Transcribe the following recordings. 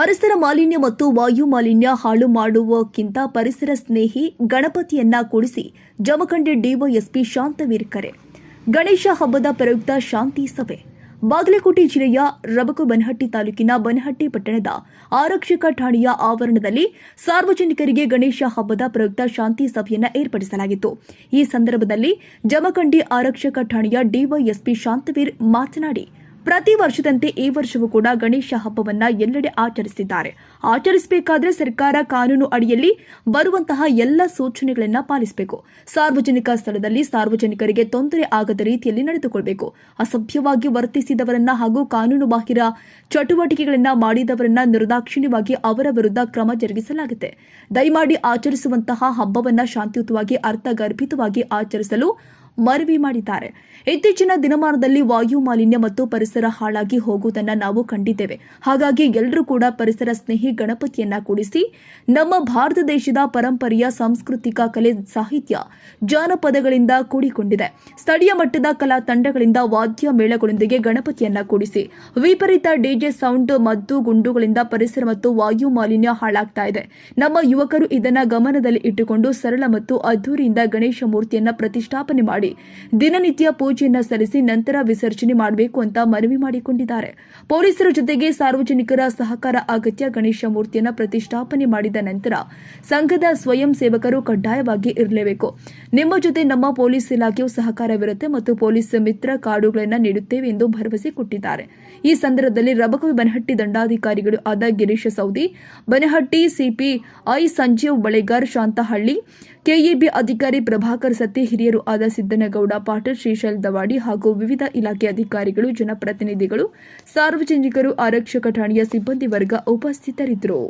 ಪರಿಸರ ಮಾಲಿನ್ಯ ಮತ್ತು ವಾಯು ಮಾಲಿನ್ಯ ಹಾಳು ಮಾಡುವಕ್ಕಿಂತ ಪರಿಸರ ಸ್ನೇಹಿ ಗಣಪತಿಯನ್ನ ಕೂಡಿಸಿ ಜಮಖಂಡಿ ಡಿವೈಎಸ್ಪಿ ಶಾಂತವೀರ್ ಕರೆ. ಗಣೇಶ ಹಬ್ಬದ ಪ್ರಯುಕ್ತ ಶಾಂತಿ ಸಭೆ. ಬಾಗಲಕೋಟೆ ಜಿಲ್ಲೆಯ ರಬಕು ಬನಹಟ್ಟಿ ತಾಲೂಕಿನ ಬನಹಟ್ಟಿ ಪಟ್ಟಣದ ಆರಕ್ಷಕ ಠಾಣೆಯ ಆವರಣದಲ್ಲಿ ಸಾರ್ವಜನಿಕರಿಗೆ ಗಣೇಶ ಹಬ್ಬದ ಪ್ರಯುಕ್ತ ಶಾಂತಿ ಸಭೆಯನ್ನು ಏರ್ಪಡಿಸಲಾಗಿತ್ತು. ಈ ಸಂದರ್ಭದಲ್ಲಿ ಜಮಖಂಡಿ ಆರಕ್ಷಕ ಠಾಣೆಯ ಡಿವೈಎಸ್ಪಿ ಶಾಂತವೀರ್ ಮಾತನಾಡಿ ಪ್ರತಿ ವರ್ಷದಂತೆ ಈ ವರ್ಷವೂ ಕೂಡ ಗಣೇಶ ಹಬ್ಬವನ್ನ ಎಲ್ಲೆಡೆ ಆಚರಿಸಿದ್ದಾರೆ. ಆಚರಿಸಬೇಕಾದ್ರೆ ಸರ್ಕಾರ ಕಾನೂನು ಅಡಿಯಲ್ಲಿ ಬರುವಂತಹ ಎಲ್ಲ ಸೂಚನೆಗಳನ್ನ ಪಾಲಿಸಬೇಕು. ಸಾರ್ವಜನಿಕ ಸ್ಥಳದಲ್ಲಿ ಸಾರ್ವಜನಿಕರಿಗೆ ತೊಂದರೆ ಆಗದ ರೀತಿಯಲ್ಲಿ ನಡೆದುಕೊಳ್ಬೇಕು. ಅಸಭ್ಯವಾಗಿ ವರ್ತಿಸಿದವರನ್ನ ಹಾಗೂ ಕಾನೂನು ಬಾಹಿರ ಚಟುವಟಿಕೆಗಳನ್ನ ಮಾಡಿದವರನ್ನ ನಿರ್ದಾಕ್ಷಿಣ್ಯವಾಗಿ ಅವರ ವಿರುದ್ಧ ಕ್ರಮ ಜರುಗಿಸಲಾಗುತ್ತೆ. ದಯಮಾಡಿ ಆಚರಿಸುವಂತಹ ಹಬ್ಬವನ್ನ ಶಾಂತಿಯುತವಾಗಿ, ಅರ್ಥಗರ್ಭಿತವಾಗಿ ಆಚರಿಸಲು ಮನವಿ ಮಾಡಿದ್ದಾರೆ. ಇತ್ತೀಚಿನ ದಿನಮಾನದಲ್ಲಿ ವಾಯು ಮಾಲಿನ್ಯ ಮತ್ತು ಪರಿಸರ ಹಾಳಾಗಿ ಹೋಗುವುದನ್ನು ನಾವು ಕಂಡಿದ್ದೇವೆ. ಹಾಗಾಗಿ ಎಲ್ಲರೂ ಕೂಡ ಪರಿಸರ ಸ್ನೇಹಿ ಗಣಪತಿಯನ್ನ ಕೂಡಿಸಿ, ನಮ್ಮ ಭಾರತ ದೇಶದ ಪರಂಪರೆಯ ಸಾಂಸ್ಕೃತಿಕ ಕಲೆ, ಸಾಹಿತ್ಯ ಜಾನಪದಗಳಿಂದ ಕೂಡಿಕೊಂಡಿದೆ. ಸ್ಥಳೀಯ ಮಟ್ಟದ ಕಲಾ ತಂಡಗಳಿಂದ ವಾದ್ಯ ಮೇಳಗಳೊಂದಿಗೆ ಗಣಪತಿಯನ್ನ ಕೂಡಿಸಿ, ವಿಪರೀತ ಡಿಜೆ ಸೌಂಡ್ ಮದ್ದು ಗುಂಡುಗಳಿಂದ ಪರಿಸರ ಮತ್ತು ವಾಯು ಮಾಲಿನ್ಯ ಹಾಳಾಗ್ತಾ ಇದೆ. ನಮ್ಮ ಯುವಕರು ಇದನ್ನ ಗಮನದಲ್ಲಿ ಇಟ್ಟುಕೊಂಡು ಸರಳ ಮತ್ತು ಅದ್ದೂರಿಯಿಂದ ಗಣೇಶ ಮೂರ್ತಿಯನ್ನ ಪ್ರತಿಷ್ಠಾಪನೆ ಮಾಡಿ ದಿನನಿತ್ಯ ಪೂಜೆಯನ್ನ ಸಲ್ಲಿಸಿ ನಂತರ ವಿಸರ್ಜನೆ ಮಾಡಬೇಕು ಅಂತ ಮನವಿ ಮಾಡಿಕೊಂಡಿದ್ದಾರೆ. ಪೊಲೀಸರ ಜೊತೆಗೆ ಸಾರ್ವಜನಿಕರ ಸಹಕಾರ ಅಗತ್ಯ ಗಣೇಶ ಮೂರ್ತಿಯನ್ನು ಪ್ರತಿಷ್ಠಾಪನೆ ಮಾಡಿದ ನಂತರ ಸಂಘದ ಸ್ವಯಂ ಸೇವಕರು ಕಡ್ಡಾಯವಾಗಿ ಇರಲೇಬೇಕು. ನಿಮ್ಮ ಜೊತೆ ನಮ್ಮ ಪೊಲೀಸ್ ಇಲಾಖೆಯು ಸಹಕಾರವಿರುತ್ತೆ ಮತ್ತು ಪೊಲೀಸ್ ಮಿತ್ರ ಕಾರ್ಡುಗಳನ್ನು ನೀಡುತ್ತೇವೆ ಎಂದು ಭರವಸೆ ಕೊಟ್ಟಿದ್ದಾರೆ. ಈ ಸಂದರ್ಭದಲ್ಲಿ ರಬಕವಿ ಬನಹಟ್ಟಿ ದಂಡಾಧಿಕಾರಿಗಳು ಆದ Girish Saudi, Banahatti CP I Sanjeev Balegar, Shantahalli KEB ಅಧಿಕಾರಿ ಪ್ರಭಾಕರ್ ಸತ್ತಿ, ಹಿರಿಯರು ಆದ ಸಿದ್ದನಗೌಡ, ಪಾಟೀಲ್ ಶ್ರೀಶೈಲ್ ದವಾಡಿ ಹಾಗೂ ವಿವಿಧ ಇಲಾಖೆ ಅಧಿಕಾರಿಗಳು, ಜನಪ್ರತಿನಿಧಿಗಳು, ಸಾರ್ವಜನಿಕರು, ಆರಕ್ಷಕ ಠಾಣೆಯ ಸಿಬ್ಬಂದಿ ವರ್ಗ ಉಪಸ್ಥಿತರಿದ್ದರು.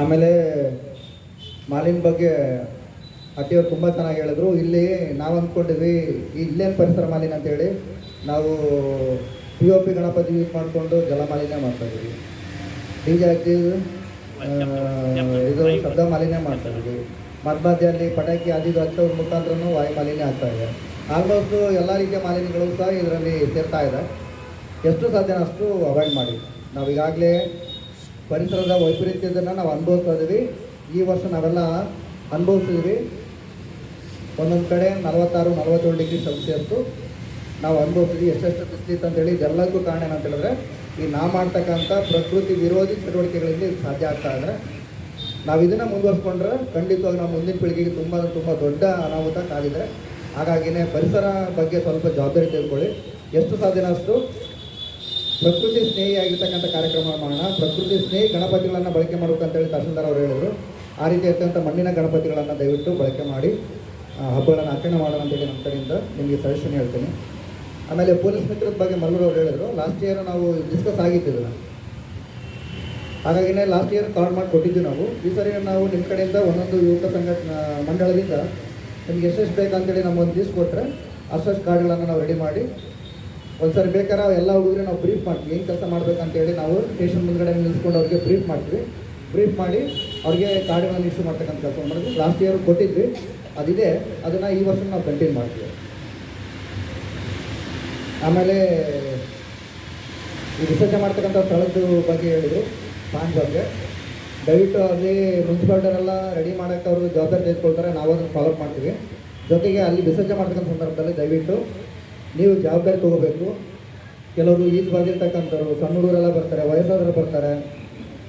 ಆಮೇಲೆ ಮಾಲಿನ್ಯ ಬಗ್ಗೆ ಅತಿಯವರು ತುಂಬ ಚೆನ್ನಾಗಿ ಹೇಳಿದ್ರು. ಇಲ್ಲಿ ನಾವು ಅಂದ್ಕೊಂಡಿದ್ವಿ ಇಲ್ಲೇನು ಪರಿಸರ ಮಾಲಿನ್ಯ ಅಂತೇಳಿ ನಾವು P O P Ganapati use ಮಾಡಿಕೊಂಡು ಜಲ ಮಾಲಿನ್ಯ ಮಾಡ್ತಾ ಇದ್ದೀವಿ. ಡಿ ಜೆ ಇದು ಶಬ್ದ ಮಾಲಿನ್ಯ ಮಾಡ್ತಾ ಇದ್ದೀವಿ ಮಧ್ಯದಲ್ಲಿ ಪಟಾಕಿ ಅದು ಇದು ಹಚ್ಚೋದ್ರ ಮುಖಾಂತರನೂ ವಾಯು ಮಾಲಿನ್ಯ ಆಗ್ತಾ ಇದೆ. ಆಲ್ಮೋಸ್ಟ್ ಎಲ್ಲ ರೀತಿಯ ಮಾಲಿನ್ಯಗಳು ಸಹ ಇದರಲ್ಲಿ ಸೇರ್ತಾ ಇದೆ. ಎಷ್ಟು ಸಾಧ್ಯನೋ ಅಷ್ಟು ಅವಾಯ್ಡ್ ಮಾಡಿ. ನಾವು ಈಗಾಗಲೇ ಪರಿಸರದ ವೈಪರೀತ್ಯದನ್ನು ನಾವು ಅನುಭವಿಸ್ತಾ ಇದ್ದೀವಿ ಈ ವರ್ಷ ನಾವೆಲ್ಲ ಅನುಭವಿಸಿದ್ವಿ. ಒಂದೊಂದು ಕಡೆ ನಲವತ್ತಾರು, ನಲವತ್ತೇಳು ಡಿಗ್ರಿ ಸೆಲ್ಸಿಯಸ್ಸು ನಾವು ಅನುಭವಿಸಿದ್ವಿ. ಎಷ್ಟೆಷ್ಟು ಬಿಸಿಲಿತ್ತು ಅಂತೇಳಿ ಇದೆಲ್ಲದಕ್ಕೂ ಕಾರಣ ಏನಂತ ಹೇಳಿದ್ರೆ ಈ ನಾ ಮಾಡ್ತಕ್ಕಂಥ ಪ್ರಕೃತಿ ವಿರೋಧಿ ಚಟುವಟಿಕೆಗಳಿಂದ ಇದು ಸಾಧ್ಯ ಆಗ್ತಾ ಇದೆ. ನಾವು ಇದನ್ನು ಮುಂದುವರ್ಸ್ಕೊಂಡ್ರೆ ಖಂಡಿತವಾಗಿ ನಾವು ಮುಂದಿನ ಪೀಳಿಗೆಗೆ ತುಂಬ ತುಂಬ ದೊಡ್ಡ ಅನಾಹುತ ಕಾದಿದೆ. ಹಾಗಾಗಿನೇ ಪರಿಸರ ಬಗ್ಗೆ ಸ್ವಲ್ಪ ಜವಾಬ್ದಾರಿ ತೆಗೆದುಕೊಳ್ಳಿ. ಎಷ್ಟು ಸಾಧ್ಯ ಅಷ್ಟು? ಪ್ರಕೃತಿ ಸ್ನೇಹಿಯಾಗಿರ್ತಕ್ಕಂಥ ಕಾರ್ಯಕ್ರಮ ಮಾಡೋಣ. ಪ್ರಕೃತಿ ಸ್ನೇಹಿ ಗಣಪತಿಗಳನ್ನು ಬಳಕೆ ಮಾಡಬೇಕು ಅಂತೇಳಿ ತಹಶೀಲ್ದಾರ್ ಅವರು ಹೇಳಿದರು. ಆ ರೀತಿ ಇರ್ತಕ್ಕಂಥ ಮಣ್ಣಿನ ಗಣಪತಿಗಳನ್ನು ದಯವಿಟ್ಟು ಬಳಕೆ ಮಾಡಿ ಹಬ್ಬಗಳನ್ನು ಆಚರಣೆ ಮಾಡೋಣ ಅಂತೇಳಿ ನಮ್ಮ ಕಡೆಯಿಂದ ನಿಮಗೆ ಸಜೆಷನ್ ಹೇಳ್ತೀನಿ. ಆಮೇಲೆ ಪೊಲೀಸ್ ಮಿತ್ರದ ಬಗ್ಗೆ ಮಲ್ಲೂರು ಅವ್ರು ಹೇಳಿದ್ರು. ಲಾಸ್ಟ್ ಇಯರ್ ನಾವು ಡಿಸ್ಕಸ್ ಆಗಿದ್ದಿಲ್ಲ. ಹಾಗಾಗಿನೇ ಲಾಸ್ಟ್ ಇಯರ್ ಕಾಲ್ ಮಾಡಿ ಕೊಟ್ಟಿದ್ವಿ ನಾವು. ಈ ಸರಿ ನಾವು ನಿಮ್ಮ ಕಡೆಯಿಂದ ಒಂದೊಂದು ಯುವಕ ಸಂಘಟನಾ ಮಂಡಳದಿಂದ ನಿಮ್ಗೆ ಎಷ್ಟೆಷ್ಟು ಬೇಕಂತೇಳಿ ನಮ್ಮ ಒಂದು ದಿವ್ಸ ಕೊಟ್ಟರೆ ಅಷ್ಟಷ್ಟು ಕಾರ್ಡ್ಗಳನ್ನು ನಾವು ರೆಡಿ ಮಾಡಿ ಒಂದ್ಸರಿ ಬೇಕಾದ್ರೆ ಎಲ್ಲ ಹುಡುಗರು ನಾವು ಬ್ರೀಫ್ ಮಾಡ್ತೀವಿ. ಏನು ಕೆಲಸ ಮಾಡ್ಬೇಕಂತೇಳಿ ನಾವು ಸ್ಟೇಷನ್ ಮುಂದ್ಗಡೆ ನಿಲ್ಲಿಸ್ಕೊಂಡು ಅವ್ರಿಗೆ ಬ್ರೀಫ್ ಮಾಡ್ತೀವಿ. ಬ್ರೀಫ್ ಮಾಡಿ ಅವ್ರಿಗೆ ಕಾರ್ಡ್ಗಳನ್ನು ಇಶ್ಯೂ ಮಾಡ್ತಕ್ಕಂಥ ಕೆಲಸ ಮಾಡಿದ್ವಿ. ಲಾಸ್ಟ್ ಇಯರ್ ಕೊಟ್ಟಿದ್ವಿ. ಅದಿದೆ. ಅದನ್ನು ಈ ವರ್ಷ ನಾವು ಕಂಟಿನ್ಯೂ ಮಾಡ್ತೀವಿ. ಆಮೇಲೆ ಈ ರಿಸರ್ಚ್ ಮಾಡ್ತಕ್ಕಂಥ ಸ್ಥಳದ ಬಗ್ಗೆ ಹೇಳಿದರು ಪಾಯಿಂಟ್ ಬಗ್ಗೆ ದಯವಿಟ್ಟು ಅಲ್ಲಿ ಎಲ್ಲ ರೆಡಿ ಮಾಡೋಕ್ಕೆ ಅವರು ಜವಾಬ್ದಾರಿ ತೆಗೆದುಕೊಳ್ತಾರೆ, ನಾವು ಅದನ್ನು ಫಾಲೋಅಪ್ ಮಾಡ್ತೀವಿ. ಜೊತೆಗೆ ಅಲ್ಲಿ ವಿಸರ್ಜನೆ ಮಾಡ್ತಕ್ಕಂಥ ಸಂದರ್ಭದಲ್ಲಿ ದಯವಿಟ್ಟು ನೀವು ಜವಾಬ್ದಾರಿ ತೊಗೋಬೇಕು. ಕೆಲವರು ಈಜ್ ಬಾಗಿರ್ತಕ್ಕಂಥವ್ರು ಸಣ್ಣ ಹುಡುಗರೆಲ್ಲ ಬರ್ತಾರೆ ವಯಸ್ಸಾದ್ರು ಬರ್ತಾರೆ,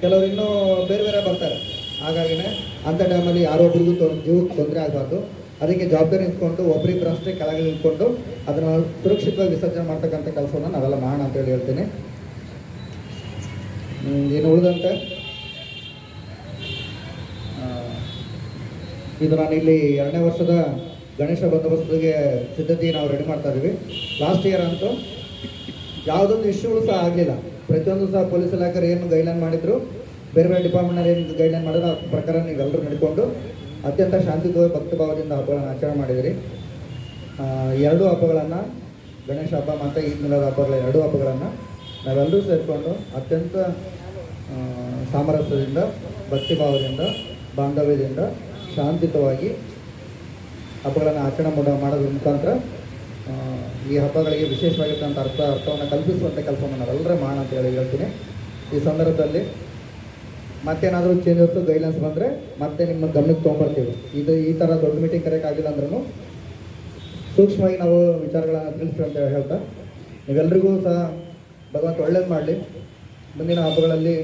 ಕೆಲವರು ಇನ್ನೂ ಬೇರೆ ಬೇರೆ ಬರ್ತಾರೆ. ಹಾಗಾಗಿನೇ ಅಂಥ ಟೈಮಲ್ಲಿ ಯಾರೋ ತೊಂದರೆ ಜೀವಕ್ಕೆ ತೊಂದರೆ ಆಗಬಾರ್ದು. ಅದಕ್ಕೆ ಜವಾಬ್ದಾರಿ ನಿಂತ್ಕೊಂಡು ಒಬ್ರಿಬ್ಬರು ಅಷ್ಟೇ ಕೆಳಗೆ ನಿಂತ್ಕೊಂಡು, ಅದನ್ನು ಸುರಕ್ಷಿತವಾಗಿ ವಿಸರ್ಜನೆ ಮಾಡ್ತಕ್ಕಂಥ ಕೆಲಸವನ್ನು ನಾವೆಲ್ಲ ಮಾಡೋಣ ಅಂತೇಳಿ ಹೇಳ್ತೀನಿ. ಏನು ಉಳಿದಂತೆ? ಇದು ನಾನು ಇಲ್ಲಿ ಎರಡನೇ ವರ್ಷದ ಗಣೇಶ ಬಂದೋಬಸ್ತಿಗೆ ಸಿದ್ಧತೆ ನಾವು ರೆಡಿ ಮಾಡ್ತಾ ಇದ್ದೀವಿ. ಲಾಸ್ಟ್ ಇಯರ್ ಅಂತೂ ಯಾವುದೊಂದು ಇಶ್ಯೂಗಳು ಸಹ ಆಗಲಿಲ್ಲ. ಪ್ರತಿಯೊಂದು ಸಹ ಪೊಲೀಸ್ ಇಲಾಖೆ ಏನು ಗೈಡ್ಲೈನ್ ಮಾಡಿದ್ರು, ಬೇರೆ ಬೇರೆ ಡಿಪಾರ್ಟ್ಮೆಂಟ್ ಏನು ಗೈಡ್ಲೈನ್ ಮಾಡಿದ್ರು, ಆ ಪ್ರಕಾರ ನೀವೆಲ್ಲರೂ ನಡ್ಕೊಂಡು ಅತ್ಯಂತ ಶಾಂತಿಯುತ ಭಕ್ತಿ ಭಾವದಿಂದ ಹಬ್ಬಗಳನ್ನು ಆಚರಣೆ ಮಾಡಿದಿರಿ ಎರಡು ಹಬ್ಬಗಳನ್ನು, ಗಣೇಶ ಹಬ್ಬ ಮತ್ತು ಈದ್ ಮಿಲಾದ್ ಹಬ್ಬಗಳ ಎರಡೂ ಹಬ್ಬಗಳನ್ನು ನಾವೆಲ್ಲರೂ ಸೇರಿಕೊಂಡು ಅತ್ಯಂತ ಸಾಮರಸ್ಯದಿಂದ, ಭಕ್ತಿಭಾವದಿಂದ, ಬಾಂಧವ್ಯದಿಂದ ಶಾಂತಿಯುತವಾಗಿ ಹಬ್ಬಗಳನ್ನು ಆಚರಣೆ ಮಾಡೋ, ಮಾಡೋದ್ರ ಮುಖಾಂತರ ಈ ಹಬ್ಬಗಳಿಗೆ ವಿಶೇಷವಾಗಿರ್ತಕ್ಕಂಥ ಅರ್ಥ, ಅರ್ಥವನ್ನು ಕಲ್ಪಿಸುವಂಥ ಕೆಲಸವನ್ನು ನಾವೆಲ್ಲರೂ ಮಾಡೋಣ ಅಂತ ಹೇಳಿ ಹೇಳ್ತೀನಿ. ಈ ಸಂದರ್ಭದಲ್ಲಿ ಮತ್ತೇನಾದರೂ ಚೇಂಜಸ್ ಗೈಡ್ಲೈನ್ಸ್ ಬಂದರೆ ಮತ್ತೆ ನಿಮ್ಮ ಗಮನಕ್ಕೆ ತೊಗೊಂಬರ್ತೀವಿ. ಇದು ಈ ಥರ ದೊಡ್ಡ ಮೀಟಿಂಗ್ ಕರೆಯೋಕ್ಕಾಗಿಲ್ಲ ಅಂದ್ರೂ ಸೂಕ್ಷ್ಮವಾಗಿ ನಾವು ವಿಚಾರಗಳನ್ನು ತಿಳಿಸ್ತೀವಿ ಅಂತ ಹೇಳ್ತಾ. ನೀವೆಲ್ರಿಗೂ ಸಹ ಭಗವಂತ ಒಳ್ಳೇದು ಮಾಡಲಿ. ಮುಂದಿನ ಹಬ್ಬಗಳಲ್ಲಿ